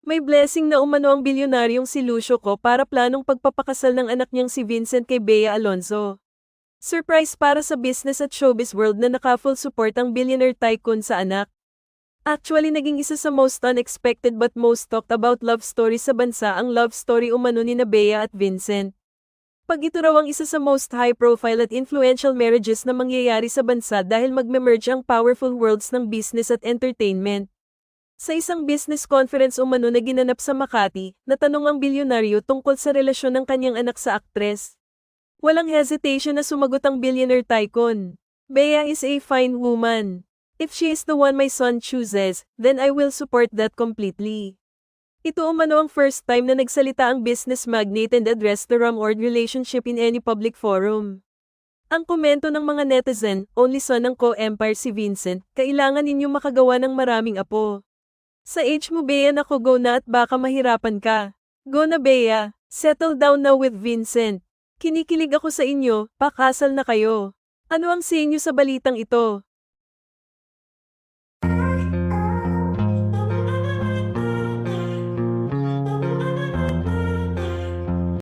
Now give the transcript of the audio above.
May blessing na umano ang bilyonaryong si Lucio ko para planong pagpapakasal ng anak niyang si Vincent kay Bea Alonzo. Surprise para sa business at showbiz world na naka-full support ang billionaire tycoon sa anak. Actually naging isa sa most unexpected but most talked about love story sa bansa ang love story umano ni na Bea at Vincent. Pag ito raw ang isa sa most high-profile at influential marriages na mangyayari sa bansa dahil magme-merge ang powerful worlds ng business at entertainment. Sa isang business conference umano na ginanap sa Makati, natanong ang bilyonaryo tungkol sa relasyon ng kanyang anak sa aktres. Walang hesitation na sumagot ang billionaire tycoon. Bea is a fine woman. If she is the one my son chooses, then I will support that completely. Ito umano ang first time na nagsalita ang business magnate and addressed the Ramord relationship in any public forum. Ang komento ng mga netizen, only son ng co-empire si Vincent, kailangan ninyo makagawa ng maraming apo. Sa age mo Bea na go na at baka mahirapan ka. Go na Bea, settle down now with Vincent. Kinikilig ako sa inyo, pakasal na kayo. Ano ang sa inyo sa balitang ito?